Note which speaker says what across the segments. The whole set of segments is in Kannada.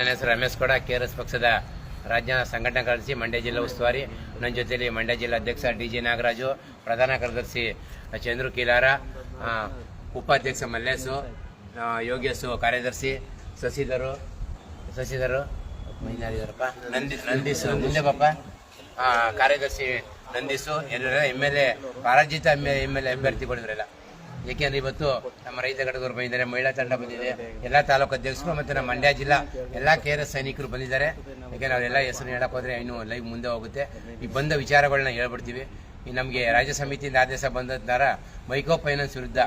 Speaker 1: ನನ್ನ ಹೆಸರು ರಮೇಶ್ ಕೂಡ ಕೆ ಎಸ್ ಪಕ್ಷದ ರಾಜ್ಯ ಸಂಘಟನಾ ಕಾರ್ಯದರ್ಶಿ, ಮಂಡ್ಯ ಜಿಲ್ಲಾ ಉಸ್ತುವಾರಿ. ನನ್ನ ಜೊತೆಯಲ್ಲಿ ಮಂಡ್ಯ ಜಿಲ್ಲಾ ಅಧ್ಯಕ್ಷ ಡಿ ಜಿ ನಾಗರಾಜು, ಪ್ರಧಾನ ಕಾರ್ಯದರ್ಶಿ ಚಂದ್ರು ಕೀಲಾರ ಉಪಾಧ್ಯಕ್ಷ ಮಲ್ಲೇಶು ಯೋಗೇಶು ಕಾರ್ಯದರ್ಶಿ ಶಶಿಧರು ಶಶಿಧರು ಇನ್ಯಾರಿದಾರಪ್ಪ ನಂದಿ, ನಂದೀಸು ಮುಂದೆ ಕಾರ್ಯದರ್ಶಿ ನಂದೀಶು ಎಲ್ಲರ ಎಂ ಎಲ್ ಎ ಪರಾಜಿತ ಎಂ ಎಲ್ ಎ ಅಭ್ಯರ್ಥಿಗಳಿದ್ರಲ್ಲ ಏಕೆಂದ್ರೆ ಇವತ್ತು ನಮ್ಮ ರೈತ ಘಟಕರು ಬಂದಿದ್ದಾರೆ, ಮಹಿಳಾ ತಂಡ ಬಂದಿದೆ. ಎಲ್ಲಾ ತಾಲೂಕು ಅಧ್ಯಕ್ಷರು ಮತ್ತೆ ನಮ್ಮ ಮಂಡ್ಯ ಜಿಲ್ಲಾ ಎಲ್ಲಾ ಕೆ ಆರ್ ಎಸ್ ಸೈನಿಕರು ಬಂದಿದ್ದಾರೆ. ಯಾಕೆಂದ್ರೆ ಅವರೆಲ್ಲ ಹೆಸರು ಹೇಳಕ್ ಹೋದ್ರೆ ಇನ್ನು ಲೈವ್ ಮುಂದೆ ಹೋಗುತ್ತೆ. ಈ ಬಂದ ವಿಚಾರಗಳನ್ನ ಹೇಳ್ಬಿಡ್ತೀವಿ. ನಮಗೆ ರಾಜ್ಯ ಸಮಿತಿಯಿಂದ ಆದೇಶ ಬಂದ ನಂತರ ಮೈಕ್ರೋ ಫೈನಾನ್ಸ್ ವಿರುದ್ಧ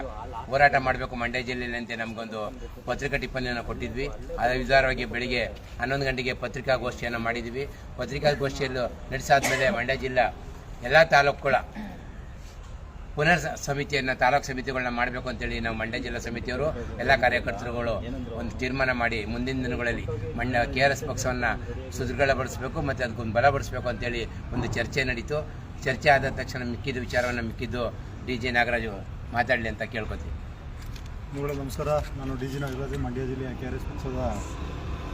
Speaker 1: ಹೋರಾಟ ಮಾಡಬೇಕು ಮಂಡ್ಯ ಜಿಲ್ಲೆಯಲ್ಲಿ ಅಂತ ನಮಗೊಂದು ಪತ್ರಿಕಾ ಟಿಪ್ಪಣಿಯನ್ನು ಕೊಟ್ಟಿದ್ವಿ. ಅದರ ವಿಚಾರವಾಗಿ ಬೆಳಿಗ್ಗೆ ಹನ್ನೊಂದು ಗಂಟೆಗೆ ಪತ್ರಿಕಾಗೋಷ್ಠಿಯನ್ನು ಮಾಡಿದ್ವಿ. ಪತ್ರಿಕಾಗೋಷ್ಠಿಯಲ್ಲೂ ನಡೆಸಾದ್ಮೇಲೆ ಮಂಡ್ಯ ಜಿಲ್ಲಾ ಎಲ್ಲ ತಾಲೂಕುಗಳ ಪುನರ್ ಸಮಿತಿಯನ್ನು, ತಾಲೂಕು ಸಮಿತಿಗಳನ್ನ ಮಾಡಬೇಕು ಅಂತೇಳಿ ನಾವು ಮಂಡ್ಯ ಜಿಲ್ಲಾ ಸಮಿತಿಯವರು, ಎಲ್ಲ ಕಾರ್ಯಕರ್ತರುಗಳು ಒಂದು ತೀರ್ಮಾನ ಮಾಡಿ ಮುಂದಿನ ದಿನಗಳಲ್ಲಿ ಮಂಡ್ಯ ಕೆ ಆರ್ ಎಸ್ ಪಕ್ಷವನ್ನ ಸುದೃಢಗೊಳಿಸಬೇಕು ಮತ್ತೆ ಅದಕ್ಕೊಂದು ಬಲಪಡಿಸಬೇಕು ಅಂತೇಳಿ ಒಂದು ಚರ್ಚೆ ನಡೀತು. ಚರ್ಚೆ ಆದ ತಕ್ಷಣ ಮಿಕ್ಕಿದ ವಿಚಾರವನ್ನು ಮಿಕ್ಕಿದ್ದು ಡಿ ಜೆ ನಾಗರಾಜು ಮಾತಾಡಲಿ ಅಂತ ಕೇಳ್ಕೊತೀವಿ.
Speaker 2: ನಮಸ್ಕಾರ. ನಾನು ಡಿ ಜಿ ನಾಗರಾಜು, ಮಂಡ್ಯ ಜಿಲ್ಲೆಯ ಕೆ ಆರ್ ಎಸ್ ಪಕ್ಷದ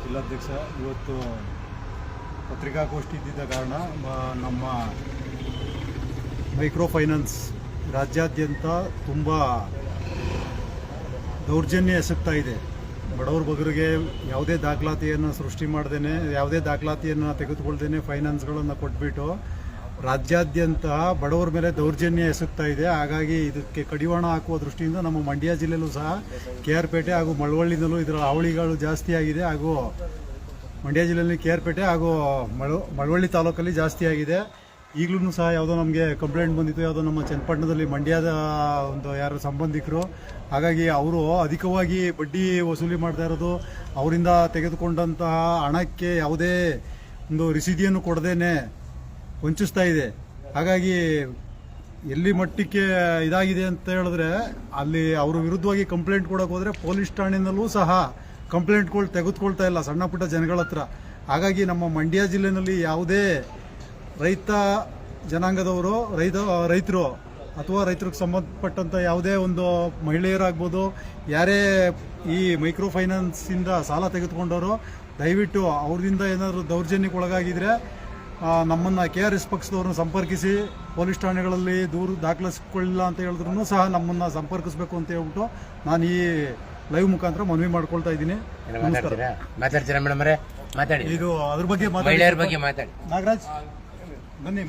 Speaker 2: ಜಿಲ್ಲಾಧ್ಯಕ್ಷ. ಇವತ್ತು ಪತ್ರಿಕಾಗೋಷ್ಠಿ ಇದ್ದಿದ್ದ ಕಾರಣ ನಮ್ಮ ಮೈಕ್ರೋ ಫೈನಾನ್ಸ್ ರಾಜ್ಯಾದ್ಯಂತ ತುಂಬ ದೌರ್ಜನ್ಯ ಎಸಗ್ತಾ ಇದೆ. ಬಡವ್ರ ಬಗರಿಗೆ ಯಾವುದೇ ದಾಖಲಾತಿಯನ್ನು ಸೃಷ್ಟಿ ಮಾಡ್ದೇನೆ, ಯಾವುದೇ ದಾಖಲಾತಿಯನ್ನು ತೆಗೆದುಕೊಳ್ದೇನೆ ಫೈನಾನ್ಸ್ಗಳನ್ನು ಕೊಟ್ಬಿಟ್ಟು ರಾಜ್ಯಾದ್ಯಂತ ಬಡವರ ಮೇಲೆ ದೌರ್ಜನ್ಯ ಎಸಗ್ತಾ ಇದೆ. ಹಾಗಾಗಿ ಇದಕ್ಕೆ ಕಡಿವಾಣ ಹಾಕುವ ದೃಷ್ಟಿಯಿಂದ ನಮ್ಮ ಮಂಡ್ಯ ಜಿಲ್ಲೆಯಲ್ಲೂ ಸಹ ಕೆ ಆರ್ ಪೇಟೆ ಹಾಗೂ ಮಳವಳ್ಳಿನಲ್ಲೂ ಇದರ ಹಾವಳಿಗಳು ಜಾಸ್ತಿ ಆಗಿದೆ ಹಾಗೂ ಮಂಡ್ಯ ಜಿಲ್ಲೆಯಲ್ಲಿ ಕೆ ಆರ್ ಪೇಟೆ ಹಾಗೂ ಮಳ, ಮಳವಳ್ಳಿ ತಾಲೂಕಲ್ಲಿ ಜಾಸ್ತಿ ಆಗಿದೆ. ಈಗಲೂ ಸಹ ಯಾವುದೋ ನಮಗೆ ಕಂಪ್ಲೇಂಟ್ ಬಂದಿತ್ತು, ಯಾವುದೋ ನಮ್ಮ ಚನ್ನಪಟ್ಟಣದಲ್ಲಿ ಮಂಡ್ಯದ ಒಂದು ಯಾರು ಸಂಬಂಧಿಕರು. ಹಾಗಾಗಿ ಅವರು ಅಧಿಕವಾಗಿ ಬಡ್ಡಿ ವಸೂಲಿ ಮಾಡ್ತಾ ಇರೋದು, ಅವರಿಂದ ತೆಗೆದುಕೊಂಡಂತಹ ಹಣಕ್ಕೆ ಯಾವುದೇ ಒಂದು ರಿಸೀದಿಯನ್ನು ಕೊಡದೇನೆ ವಂಚಿಸ್ತಾ ಇದೆ. ಹಾಗಾಗಿ ಎಲ್ಲಿ ಮಟ್ಟಕ್ಕೆ ಇದಾಗಿದೆ ಅಂತ ಹೇಳಿದ್ರೆ, ಅಲ್ಲಿ ಅವ್ರ ವಿರುದ್ಧವಾಗಿ ಕಂಪ್ಲೇಂಟ್ ಕೊಡಕ್ಕೆ ಹೋದರೆ ಪೊಲೀಸ್ ಠಾಣೆನಲ್ಲೂ ಸಹ ಕಂಪ್ಲೇಂಟ್ಗಳು ತೆಗೆದುಕೊಳ್ತಾ ಇಲ್ಲ ಸಣ್ಣ ಪುಟ್ಟ ಜನಗಳ ಹತ್ರ ಹಾಗಾಗಿ ನಮ್ಮ ಮಂಡ್ಯ ಜಿಲ್ಲೆಯಲ್ಲಿ ಯಾವುದೇ ರೈತ ಜನಾಂಗದವರು ರೈತ ರೈತರು ಅಥವಾ ರೈತರಿಗೆ ಸಂಬಂಧಪಟ್ಟಂಥ ಯಾವುದೇ ಒಂದು ಮಹಿಳೆಯರಾಗ್ಬೋದು ಯಾರೇ ಈ ಮೈಕ್ರೋ ಫೈನಾನ್ಸಿಂದ ಸಾಲ ತೆಗೆದುಕೊಂಡವರು ದಯವಿಟ್ಟು ಅವ್ರದಿಂದ ಏನಾದರೂ ದೌರ್ಜನ್ಯಕ್ಕೆ ಒಳಗಾಗಿದ್ರೆ ನಮ್ಮನ್ನು ಕೆ ಆರ್ ಎಸ್ ಪಕ್ಷದವ್ರನ್ನ ಸಂಪರ್ಕಿಸಿ ಪೊಲೀಸ್ ಠಾಣೆಗಳಲ್ಲಿ ದೂರು ದಾಖಲಿಸಿಕೊಳ್ಳಿಲ್ಲ ಅಂತ ಹೇಳಿದ್ರು ಸಹ ನಮ್ಮನ್ನು ಸಂಪರ್ಕಿಸಬೇಕು ಅಂತ ಹೇಳ್ಬಿಟ್ಟು ನಾನು ಈ ಲೈವ್ ಮುಖಾಂತರ ಮನವಿ ಮಾಡ್ಕೊಳ್ತಾ ಇದ್ದೀನಿ.
Speaker 1: ಮಾತಾಡ್ತೀರಾ? ಮೇಡಮ್ ಮಾತಾಡಿ.
Speaker 2: ಇದು ಅದ್ರ ಬಗ್ಗೆ ಮಾತಾಡಿ.
Speaker 1: ಮಹಿಳೆಯರ ಬಗ್ಗೆ ಮಾತಾಡಿ.
Speaker 2: ನಾಗರಾಜ್? ಬನ್ನಿ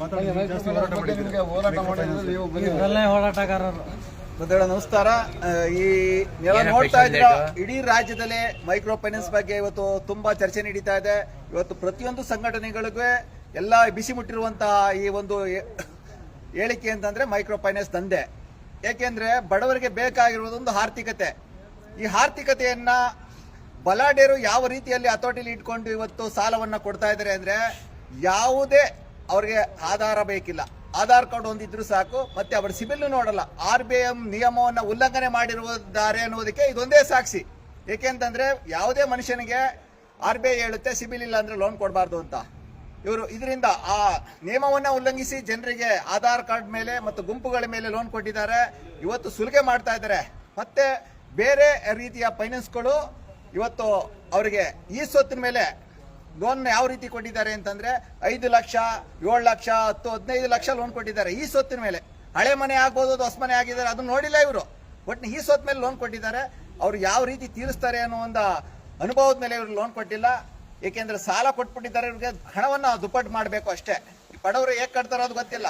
Speaker 3: ಹೋರಾಟಗಾರರು.
Speaker 4: ಮುದ್ದಳ ನಮಸ್ಕಾರ. ಈ
Speaker 1: ಏನಪ್ಪ
Speaker 4: ನೋಡ್ತಾ
Speaker 1: ಇದ್ರ
Speaker 4: ಇದ್ದೀರಾ? ಇಡೀ ರಾಜ್ಯದಲ್ಲಿ ಮೈಕ್ರೋ ಫೈನಾನ್ಸ್ ಬಗ್ಗೆ ಇವತ್ತು ತುಂಬಾ ಚರ್ಚೆ ನಡೀತಾ ಇದೆ. ಇವತ್ತು ಪ್ರತಿಯೊಂದು ಸಂಘಟನೆಗಳಿಗೂ ಎಲ್ಲ ಬಿಸಿ ಮುಟ್ಟಿರುವಂತಹ ಈ ಒಂದು ಹೇಳಿಕೆ ಅಂತಂದ್ರೆ ಮೈಕ್ರೋ ಫೈನಾನ್ಸ್ ದಂಧೆ. ಯಾಕೆಂದ್ರೆ ಬಡವರಿಗೆ ಬೇಕಾಗಿರುವುದೊಂದು ಆರ್ಥಿಕತೆ. ಈ ಆರ್ಥಿಕತೆಯನ್ನ ಬಲಾಢ್ಯರು ಯಾವ ರೀತಿಯಲ್ಲಿ ಹತೋಟಿಲಿ ಇಟ್ಕೊಂಡು ಇವತ್ತು ಸಾಲವನ್ನ ಕೊಡ್ತಾ ಇದ್ದಾರೆ ಅಂದ್ರೆ ಯಾವುದೇ ಅವ್ರಿಗೆ ಆಧಾರ ಬೇಕಿಲ್ಲ. ಆಧಾರ್ ಕಾರ್ಡ್ ಹೊಂದಿದ್ರು ಸಾಕು, ಮತ್ತೆ ಅವರ ಸಿಬಿಲ್ ನೋಡಲ್ಲ. ಆರ್ ಬಿ ಎಂ ನಿಯಮವನ್ನು ಉಲ್ಲಂಘನೆ ಮಾಡಿರುವುದಾರೆ ಅನ್ನೋದಕ್ಕೆ ಇದೊಂದೇ ಸಾಕ್ಷಿ. ಏಕೆಂತಂದ್ರೆ ಯಾವುದೇ ಮನುಷ್ಯನಿಗೆ ಆರ್ ಬಿ ಐ ಹೇಳುತ್ತೆ, ಸಿಬಿಲ್ ಇಲ್ಲ ಅಂದ್ರೆ ಲೋನ್ ಕೊಡಬಾರ್ದು ಅಂತ. ಇವರು ಇದರಿಂದ ಆ ನಿಯಮವನ್ನ ಉಲ್ಲಂಘಿಸಿ ಜನರಿಗೆ ಆಧಾರ್ ಕಾರ್ಡ್ ಮೇಲೆ ಮತ್ತು ಗುಂಪುಗಳ ಮೇಲೆ ಲೋನ್ ಕೊಟ್ಟಿದ್ದಾರೆ. ಇವತ್ತು ಸುಲಿಗೆ ಮಾಡ್ತಾ ಇದ್ದಾರೆ. ಮತ್ತೆ ಬೇರೆ ರೀತಿಯ ಫೈನಾನ್ಸ್ಗಳು ಇವತ್ತು ಅವರಿಗೆ ಈ ಸೊತ್ತಿನ ಮೇಲೆ ಲೋನ್ ಯಾವ ರೀತಿ ಕೊಟ್ಟಿದ್ದಾರೆ ಅಂತಂದ್ರೆ ಐದು ಲಕ್ಷ, ಏಳು ಲಕ್ಷ, ಹತ್ತು, ಹದಿನೈದು ಲಕ್ಷ ಲೋನ್ ಕೊಟ್ಟಿದ್ದಾರೆ ಈ ಸೊತ್ತಿನ ಮೇಲೆ. ಹಳೆ ಮನೆ ಆಗ್ಬೋದು, ಹೊಸ ಮನೆ ಆಗಿದ್ದಾರೆ, ಅದನ್ನ ನೋಡಿಲ್ಲ ಇವರು. ಒಟ್ಟು ಈ ಸೊತ್ ಮೇಲೆ ಲೋನ್ ಕೊಟ್ಟಿದ್ದಾರೆ. ಅವ್ರು ಯಾವ ರೀತಿ ತೀರಿಸ್ತಾರೆ ಅನ್ನೋ ಒಂದು ಅನುಭವದ ಮೇಲೆ ಇವರು ಲೋನ್ ಕೊಟ್ಟಿಲ್ಲ. ಏಕೆಂದ್ರೆ ಸಾಲ ಕೊಟ್ಬಿಟ್ಟಿದ್ದಾರೆ ಇವ್ರಿಗೆ, ಹಣವನ್ನ ದುಪ್ಪಟ್ಟು ಮಾಡಬೇಕು ಅಷ್ಟೇ. ಬಡವರು ಹೇಗೆ ಕಟ್ತಾರೋ ಅದು ಗೊತ್ತಿಲ್ಲ.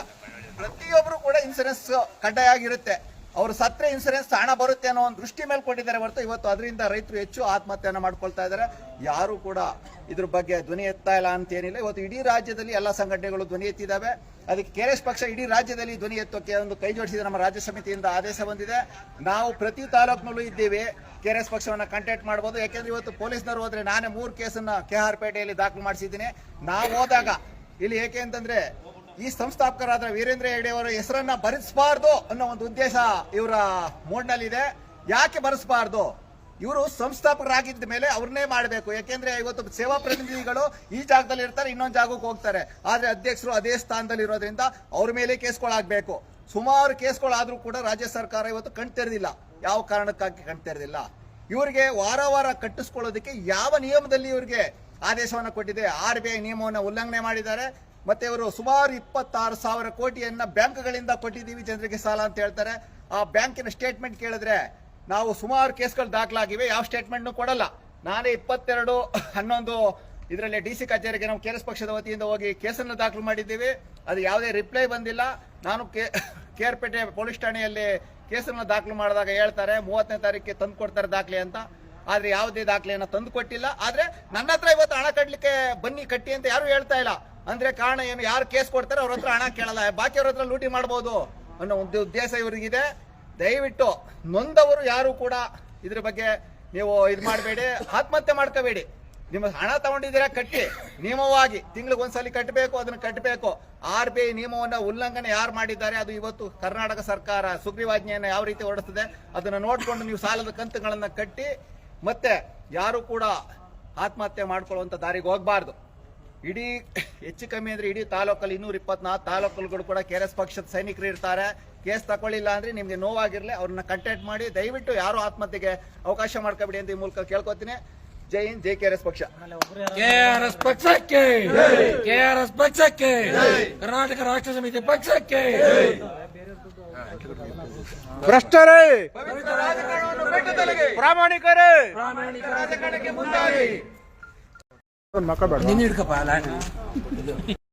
Speaker 4: ಪ್ರತಿಯೊಬ್ಬರು ಕೂಡ ಇನ್ಸೂರೆನ್ಸ್ ಕಡ್ಡಾಯ ಆಗಿರುತ್ತೆ ಅವರು ಸತ್ರೆ ಇನ್ಸೂರೆನ್ಸ್ ಹಣ ಬರುತ್ತೆ ಅನ್ನೋ ಒಂದು ದೃಷ್ಟಿ ಮೇಲೆ ಕೊಟ್ಟಿದ್ದಾರೆ ಹೊರತು ಇವತ್ತು ಅದರಿಂದ ರೈತರು ಹೆಚ್ಚು ಆತ್ಮಹತ್ಯೆಯನ್ನು ಮಾಡ್ಕೊಳ್ತಾ ಇದ್ದಾರೆ. ಯಾರು ಕೂಡ ಇದ್ರ ಬಗ್ಗೆ ಧ್ವನಿ ಎತ್ತಾ ಇಲ್ಲ ಅಂತ ಏನಿಲ್ಲ. ಇವತ್ತು ಇಡೀ ರಾಜ್ಯದಲ್ಲಿ ಎಲ್ಲ ಸಂಘಟನೆಗಳು ಧ್ವನಿ ಎತ್ತಿದ್ದಾವೆ. ಅದಕ್ಕೆ ಕೆರೆಸ್ ಪಕ್ಷ ಇಡೀ ರಾಜ್ಯದಲ್ಲಿ ಧ್ವನಿ ಎತ್ತೋಕೆ ಒಂದು ಕೈ ಜೋಡಿಸಿದ. ನಮ್ಮ ರಾಜ್ಯ ಸಮಿತಿಯಿಂದ ಆದೇಶ ಬಂದಿದೆ. ನಾವು ಪ್ರತಿ ತಾಲೂಕಿನಲ್ಲೂ ಇದ್ದೀವಿ. ಎಸ್ ಪಕ್ಷವನ್ನು ಕಾಂಟ್ಯಾಕ್ಟ್ ಮಾಡಬಹುದು ಯಾಕೆಂದ್ರೆ ಇವತ್ತು ಪೊಲೀಸ್ನವರು ಹೋದ್ರೆ ನಾನೇ ಮೂರು ಕೇಸನ್ನ ಕೆ ಆರ್ ಪೇಟೆಯಲ್ಲಿ ದಾಖಲು ಮಾಡಿಸಿದ್ದೀನಿ. ನಾವು ಹೋದಾಗ, ಇಲ್ಲಿ ಏಕೆ ಅಂತಂದ್ರೆ ಈ ಸಂಸ್ಥಾಪಕರಾದ ವೀರೇಂದ್ರ ಹೆಗಡೆ ಅವರ ಹೆಸರನ್ನ ಬರೆಸಬಾರ್ದು ಅನ್ನೋ ಒಂದು ಉದ್ದೇಶ ಇವರ ಮೂಡ್ನಲ್ಲಿದೆ. ಯಾಕೆ ಬರೆಸಬಾರ್ದು ಇವರು ಸಂಸ್ಥಾಪಕರಾಗಿದ್ದ ಮೇಲೆ ಅವ್ರನ್ನೇ ಮಾಡಬೇಕು. ಯಾಕೆಂದ್ರೆ ಇವತ್ತು ಸೇವಾ ಪ್ರತಿನಿಧಿಗಳು ಈ ಜಾಗದಲ್ಲಿ ಇರ್ತಾರೆ, ಇನ್ನೊಂದು ಜಾಗಕ್ಕೆ ಹೋಗ್ತಾರೆ. ಆದ್ರೆ ಅಧ್ಯಕ್ಷರು ಅದೇ ಸ್ಥಾನದಲ್ಲಿ ಇರೋದ್ರಿಂದ ಅವ್ರ ಮೇಲೆ ಕೇಸ್ಗಳಾಗಬೇಕು. ಸುಮಾರು ಕೇಸ್ಗಳಾದ್ರೂ ಕೂಡ ರಾಜ್ಯ ಸರ್ಕಾರ ಇವತ್ತು ಕಣ್ತೆರೆದಿಲ್ಲ. ಯಾವ ಕಾರಣಕ್ಕಾಗಿ ಕಣ್ತೆರೆದಿಲ್ಲ? ಇವರಿಗೆ ವಾರ ವಾರ ಕಟ್ಟಿಸ್ಕೊಳ್ಳೋದಕ್ಕೆ ಯಾವ ನಿಯಮದಲ್ಲಿ ಇವರಿಗೆ ಆದೇಶವನ್ನು ಕೊಟ್ಟಿದೆ? ಆರ್ ಬಿ ಐ ನಿಯಮವನ್ನು ಉಲ್ಲಂಘನೆ ಮಾಡಿದ್ದಾರೆ. ಮತ್ತೆ ಅವರು ಸುಮಾರು ಇಪ್ಪತ್ತಾರು ಸಾವಿರ ಕೋಟಿಯನ್ನ ಬ್ಯಾಂಕ್ಗಳಿಂದ ಕೊಟ್ಟಿದ್ದೀವಿ, ಜನರಿಗೆ ಸಾಲ ಅಂತ ಹೇಳ್ತಾರೆ. ಆ ಬ್ಯಾಂಕಿನ ಸ್ಟೇಟ್ಮೆಂಟ್ ಕೇಳಿದ್ರೆ ನಾವು ಸುಮಾರು ಕೇಸ್ಗಳು ದಾಖಲಾಗಿವೆ, ಯಾವ ಸ್ಟೇಟ್ಮೆಂಟ್ನು ಕೊಡಲ್ಲ. ನಾನೇ ಇಪ್ಪತ್ತೆರಡು, ಹನ್ನೊಂದು, ಇದರಲ್ಲಿ ಡಿ ಸಿ ಕಚೇರಿಗೆ ನಾವು ಕೆಎಸ್ ಪಕ್ಷದ ವತಿಯಿಂದ ಹೋಗಿ ಕೇಸನ್ನು ದಾಖಲು ಮಾಡಿದ್ದೀವಿ. ಅದು ಯಾವುದೇ ರಿಪ್ಲೈ ಬಂದಿಲ್ಲ. ನಾನು ಕೆ ಪೇಟೆ ಪೊಲೀಸ್ ಠಾಣೆಯಲ್ಲಿ ಕೇಸನ್ನು ದಾಖಲು ಮಾಡಿದಾಗ ಹೇಳ್ತಾರೆ, ಮೂವತ್ತನೇ ತಾರೀಕಿಗೆ ತಂದು ಕೊಡ್ತಾರೆ ದಾಖಲೆ ಅಂತ. ಆದರೆ ಯಾವುದೇ ದಾಖಲೆಯನ್ನು ತಂದು ಕೊಟ್ಟಿಲ್ಲ. ಆದರೆ ನನ್ನ ಹತ್ರ ಇವತ್ತು ಹಣ ಕಟ್ಟಲಿಕ್ಕೆ ಬನ್ನಿ ಕಟ್ಟಿ ಅಂತ ಯಾರು ಹೇಳ್ತಾ ಇಲ್ಲ. ಅಂದ್ರೆ ಕಾರಣ ಏನು? ಯಾರು ಕೇಸ್ ಕೊಡ್ತಾರೆ ಅವ್ರ ಹತ್ರ ಹಣ ಕೇಳಲ್ಲ. ಬಾಕಿಯವ್ರ ಹತ್ರ ಲೂಟಿ ಮಾಡ್ಬೋದು ಅನ್ನೋ ಒಂದು ಉದ್ದೇಶ ಇವರಿಗಿದೆ. ದಯವಿಟ್ಟು ನೊಂದವರು ಯಾರು ಕೂಡ ಇದ್ರ ಬಗ್ಗೆ ನೀವು ಇದು ಮಾಡಬೇಡಿ, ಆತ್ಮಹತ್ಯೆ ಮಾಡ್ಕೋಬೇಡಿ. ನಿಮ್ಮ ಹಣ ತಗೊಂಡಿದ್ದೀರಾ, ಕಟ್ಟಿ. ನಿಯಮವಾಗಿ ತಿಂಗಳಿಗೆ ಒಂದ್ಸಲಿ ಕಟ್ಟಬೇಕು ಅದನ್ನ ಕಟ್ಟಬೇಕು ಆರ್ ಬಿ ಐ ನಿಯಮವನ್ನ ಉಲ್ಲಂಘನೆ ಯಾರು ಮಾಡಿದ್ದಾರೆ, ಅದು ಇವತ್ತು ಕರ್ನಾಟಕ ಸರ್ಕಾರ ಸುಗ್ರೀವಾಜ್ಞೆಯನ್ನು ಯಾವ ರೀತಿ ಹೊರಡಿಸ್ತದೆ, ಅದನ್ನ ನೋಡ್ಕೊಂಡು ನೀವು ಸಾಲದ ಕಂತುಗಳನ್ನ ಕಟ್ಟಿ ಮತ್ತೆ ಯಾರು ಕೂಡ ಆತ್ಮಹತ್ಯೆ ಮಾಡ್ಕೊಳ್ಳುವಂತ ದಾರಿಗೆ ಹೋಗಬಾರ್ದು. ಇಡೀ ಹೆಚ್ಚು ಕಮ್ಮಿ ಅಂದ್ರೆ ಇಡೀ ತಾಲೂಕಲ್ಲಿ ಇನ್ನೂರ ಇಪ್ಪತ್ನಾಲ್ಕು ತಾಲೂಕುಗಳು ಕೂಡ ಕೆ ಎಸ್ ಪಕ್ಷದ ಸೈನಿಕರು ಇರ್ತಾರೆ. ಕೇಸ್ ತಗೊಳ್ಳಿಲ್ಲ ಅಂದ್ರೆ ನಿಮ್ಗೆ ನೋವಾಗಿರ್ಲಿ ಅವ್ರನ್ನ ಕಂಟ್ಯಾಕ್ಟ್ ಮಾಡಿ ದಯವಿಟ್ಟು ಯಾರು ಆತ್ಮಹತ್ಯೆಗೆ ಅವಕಾಶ ಮಾಡ್ಕೋಬೇಡಿ ಅಂತ ಈ ಮೂಲಕ ಕೇಳ್ಕೊತೀನಿ. Jai Hind Jai K R S ಪಕ್ಷ.
Speaker 3: ಕೆಆರ್ಎಸ್ ಪಕ್ಷಕ್ಕೆ ಕೆಆರ್ಎಸ್ ಪಕ್ಷಕ್ಕೆ ಕರ್ನಾಟಕ ರಾಷ್ಟ್ರ ಸಮಿತಿ ಪಕ್ಷಕ್ಕೆ.
Speaker 5: ಭ್ರಷ್ಟರೇ ಪ್ರಾಮಾಣಿಕರೇ.
Speaker 3: ನಿನ್ನ ಹಿಡ್ಕಪ್ಪ